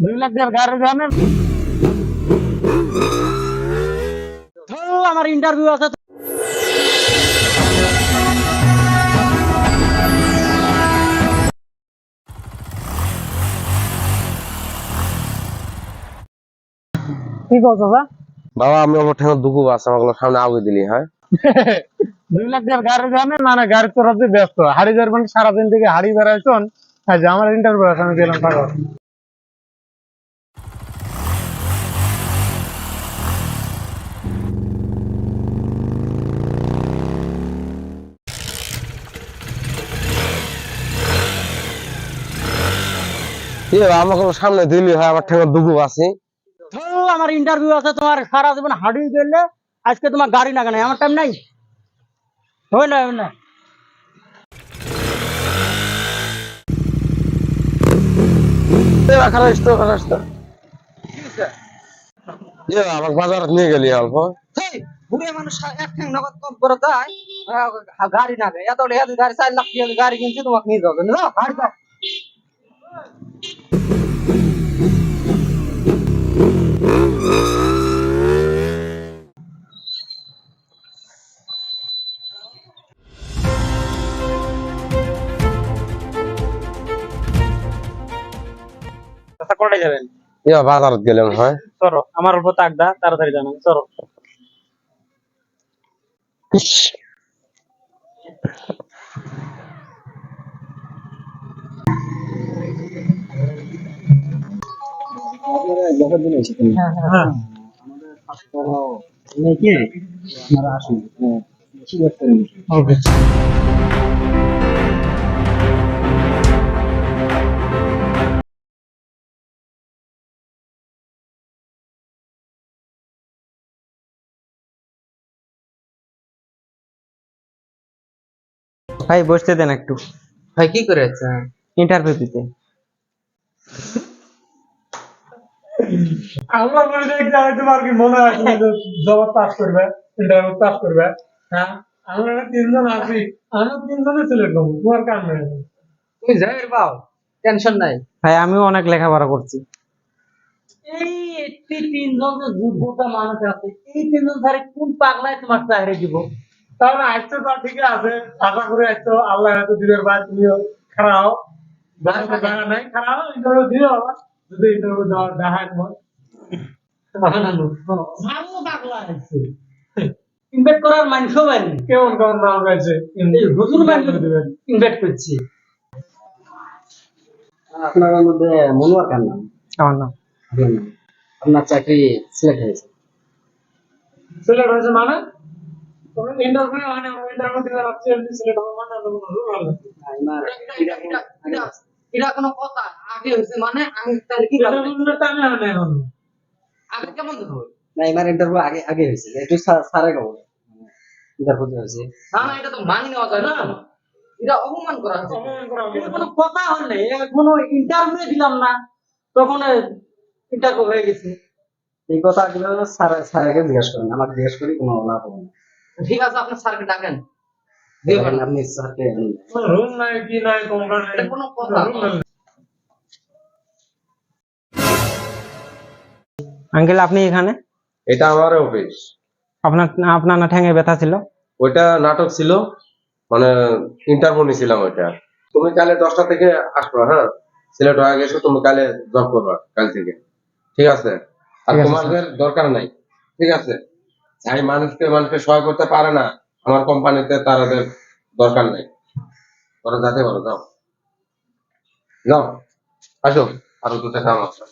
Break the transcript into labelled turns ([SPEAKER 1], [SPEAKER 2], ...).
[SPEAKER 1] দুই লাখ গাড়ি আমার ইন্টারভিউ আছে কি করছ
[SPEAKER 2] বাবা? আমি আমার ঠেঙ্গা দুঃখ আছে আমাকে সামনে আগে দিলি হ্যাঁ?
[SPEAKER 1] দুই লাখ গাড়ি মানে গাড়ি চড়াতে ব্যস্ত। হাড়ি যাবেন সারাদিন থেকে হাড়ি বেড়াইছেন। আজ আমার ইন্টারভিউ আছে আমি দিলাম টাকা
[SPEAKER 2] কি আমাকে সামনে দিলি হয় আমার ঠেঙ্গা দুঃখ আছে
[SPEAKER 1] আমার ইন্টারভিউ আছে তোমার সারা জীবন হাড়ি গেলে আজকে তোমার গাড়ি না কেন আমার টাইম নাই। হয় না হয় না।
[SPEAKER 2] খারাপ তো খারাপ তো। ইয়ে আমাকে বাজার নিয়ে গেলি অল্প।
[SPEAKER 3] হেই, মানুষ এক ঠ্যাং নগদ কম করে দেয়। আহ, গাড়ি না গাড়ি চার লাখ গাড়ি কিনছি তোমাকে নিয়ে যাবে। না গাড়ি
[SPEAKER 1] কোথায় যাবেন?
[SPEAKER 2] ইয়া বাজারত গেলাম হয়।
[SPEAKER 1] চলো আমার অল্প তাক তাড়াতাড়ি জানান চলো। ওকে
[SPEAKER 3] ভাই বসতে দেন একটু। ভাই কি করে আছে ইন্টারভিউ দিতে।
[SPEAKER 1] আমরা মনে দেখছি আমি তোমার কি মনে আছে জবাব পাস করবে ইন্টারভিউ পাস করবে? হ্যাঁ। আমরা তিনজন আছি আমরা তিনজনে সিলেক্ট হব তোমার কাম নেই?
[SPEAKER 3] তুমি যাই পাও টেনশন নাই। ভাই আমিও অনেক লেখাপড়া করছি।
[SPEAKER 1] এই তিনজন যে যোগ্যতা মানুষ আছে এই তিনজন ধারে কোন পাগলায় তোমার চাকরি দিব? তাহলে আজকে তো ঠিক আছে। আশা করি আজকে আল্লাহ হয়তো দিনের বাদ তুমিও খারাপ দেখা দেখা নাই খারাপ ইন্টারভিউ দিও যদি ইন্টারভিউ দেওয়ার দেখায় তোমার। করার কেমন কেমন নাম রয়েছে হুজুর দিবেন। ইনভেস্ট করছি।
[SPEAKER 3] আপনার মধ্যে মনোয়ার কার নাম? আমার নাম? আপনার চাকরি সিলেক্ট হয়েছে।
[SPEAKER 1] সিলেক্ট হয়েছে মানে? ইন্টারভিউ মানে ইন্টারভিউ দিলে রাখছি এমনি সিলেক্ট হবে মানে আর কোনো রুল
[SPEAKER 3] এটা কথা আগে মানে তাহলে কি
[SPEAKER 1] হয় না এখন
[SPEAKER 3] আগে কেমন দেখো না এবার ইন্টারভিউ আগে আগে হয়েছে। একটু সারে কব ইন্টারভিউ হয়েছে না না এটা তো মানি নেওয়া যায় না। এটা অপমান করা
[SPEAKER 1] অপমান করা কোনো কথা হল নাই। কোনো ইন্টারভিউ দিলাম না। তখন ইন্টারভিউ হয়ে গেছে।
[SPEAKER 3] এই কথা গুলো স্যার স্যারকে জিজ্ঞেস করেন। আমাকে জিজ্ঞেস করি কোনো লাভ হবে না। ঠিক আছে আপনি স্যারকে ডাকেন। আপনি স্যারকে
[SPEAKER 1] রুল নাই কি নাই তোমরা
[SPEAKER 3] কোনো কথা।
[SPEAKER 4] আঙ্কেল আপনি এখানে?
[SPEAKER 2] এটা আমার অফিস
[SPEAKER 4] আপনার আপনার না ঠ্যাঙে ব্যথা ছিল?
[SPEAKER 2] ওইটা নাটক ছিল মানে ইন্টারভিউ নিছিলাম ওইটা। তুমি কালে দশটা থেকে আসবা হ্যাঁ? সিলেট হয়ে গেছো তুমি কালে জব করবা কাল থেকে। ঠিক আছে? আর তোমাদের দরকার নাই। ঠিক আছে? যাই মানুষকে মানুষকে সহায় করতে পারে না। আমার কোম্পানিতে তাদের দরকার নাই। তোরা যাতে পারো, যাও। যাও। আসো। আরও দুটো কাম আছে।